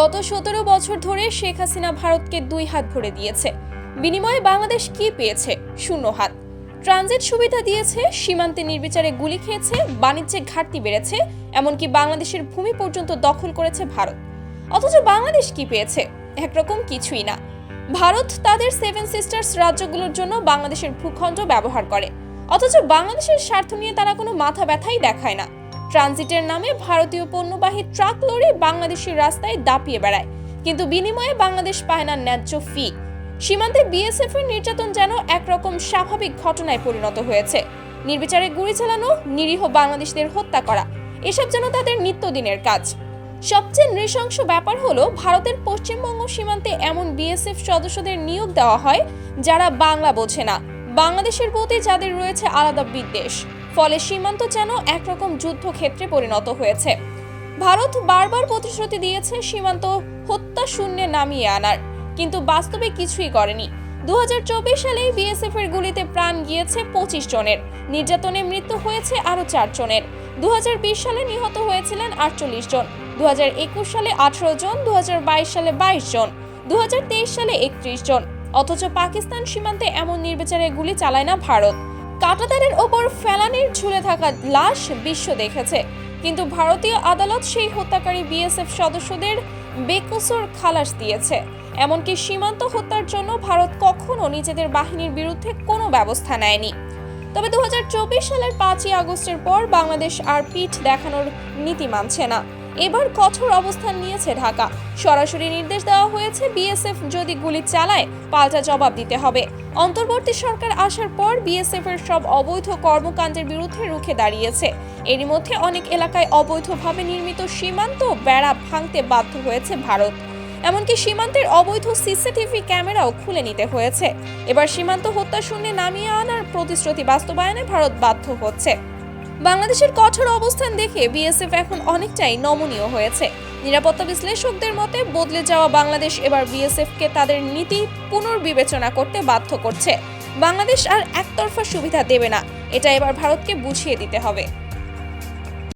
গত সতেরো বছর ধরে শেখ হাসিনা ভারতকে দুই হাত ভরে দিয়েছে। বিনিময়ে বাংলাদেশ কি পেয়েছে? শূন্য হাত। ট্রানজিট সুবিধা দিয়েছে, সীমান্তে নির্বিচারে গুলি খেয়েছে, বাণিজ্যে ঘাটতি বেড়েছে, এমনকি বাংলাদেশের ভূমি পর্যন্ত দখল করেছে ভারত। অথচ বাংলাদেশ কি পেয়েছে? একরকম কিছুই না। ভারত তাদের সেভেন সিস্টার্স রাজ্যগুলোর জন্য বাংলাদেশের ভূখণ্ড ব্যবহার করে। অথচ বাংলাদেশের স্বার্থ নিয়ে তারা কোনো মাথা ব্যথাই দেখায় না। ট্রানজিটের নামে ভারতীয় পণ্যবাহী ট্রাক লরি বাংলাদেশের রাস্তায় দাপিয়ে বেড়ায়। কিন্তু বিনিময়ে বাংলাদেশ পায় না ন্যায্য ফি সীমান্তে বিএসএফ এর নির্যাতন যেন একরকম স্বাভাবিক ঘটনায় পরিণত হয়েছে। নির্বিচারে গুলি চালানো, নিরীহ বাংলাদেশিদের হত্যা করা, এসব যেন তাদের নিত্যদিনের কাজ। সবচেয়ে নৃশংস ব্যাপার হলো, ভারতের পশ্চিমবঙ্গ সীমান্তে এমন বিএসএফ সদস্যদের নিয়োগ দেওয়া হয় যারা বাংলা বোঝে না। বাংলাদেশের প্রতি যাদের রয়েছে আলাদা বিদ্বেষ, ফলে সীমান্ত যেন একরকম যুদ্ধক্ষেত্রে পরিণত হয়েছে। ভারত বারবার প্রতিশ্রুতি দিয়েছে সীমান্ত হত্যা শূন্যে নামিয়ে আনার, কিন্তু বাস্তবে কিছুই করেনি। দু সালে বিএসএফ এর গুলিতে প্রাণ গিয়েছে পঁচিশ জনের, নির্যাতনে মৃত্যু হয়েছে আরও চার জনের। দু হাজার বিশ সালে নিহত হয়েছিলেন আটচল্লিশ জন দু হাজার একুশ সালে আঠারো জন দু হাজার বাইশ সালে বাইশ জন দু হাজার তেইশ সালে একত্রিশ জন। অথচ পাকিস্তান সীমান্তে এমন নির্বিচারে গুলি চালায় না ভারত। কাটাতারের ওপর ফেলানির ঝুলে থাকা লাশ বিশ্ব দেখেছে। কিন্তু ভারতীয় আদালত সেই হত্যাকারী বিএসএফ সদস্যদের বেকসুর খালাস দিয়েছে। এমনকি সীমান্ত হত্যার জন্য ভারত কখনো নিজেদের বাহিনীর বিরুদ্ধে কোনো ব্যবস্থা নেয়নি। তবে দু হাজার চব্বিশ সালের পাঁচই আগস্টের পর বাংলাদেশ আর পিঠ দেখানোর নীতি মানছে না। এবার কঠোর অবস্থান নিয়েছে ঢাকা। সরাসরি নির্দেশ দেওয়া হয়েছে, বিএসএফ যদি গুলি চালায়, পাল্টা জবাব দিতে হবে। অন্তর্বর্তী সরকার আসার পর বিএসএফ এর সব অবৈধ কর্মকাণ্ডের বিরুদ্ধে রুখে দাঁড়িয়েছে। এরই মধ্যে অনেক এলাকায় অবৈধভাবে নির্মিত সীমান্ত বেড়া ভাঙতে বাধ্য হয়েছে ভারত। এমনকি সীমান্তের অবৈধ সিসিটিভি ক্যামেরাও খুলে নিতে হয়েছে। এবার সীমান্ত হত্যা শূন্যে নামিয়ে আনার প্রতিশ্রুতি বাস্তবায়নে ভারত বাধ্য হচ্ছে। বাংলাদেশের কঠোর অবস্থান দেখে বিএসএফ এখন অনেকটাই নমনীয় হয়েছে। নিরাপত্তা বিশ্লেষকদের মতে, বদলে যাওয়া বাংলাদেশ এবার বিএসএফকে তাদের নীতি পুনর্বিবেচনা করতে বাধ্য করছে। বাংলাদেশ আর একতরফা সুবিধা দেবে না। এটা এবার ভারতকে বুঝিয়ে দিতে হবে।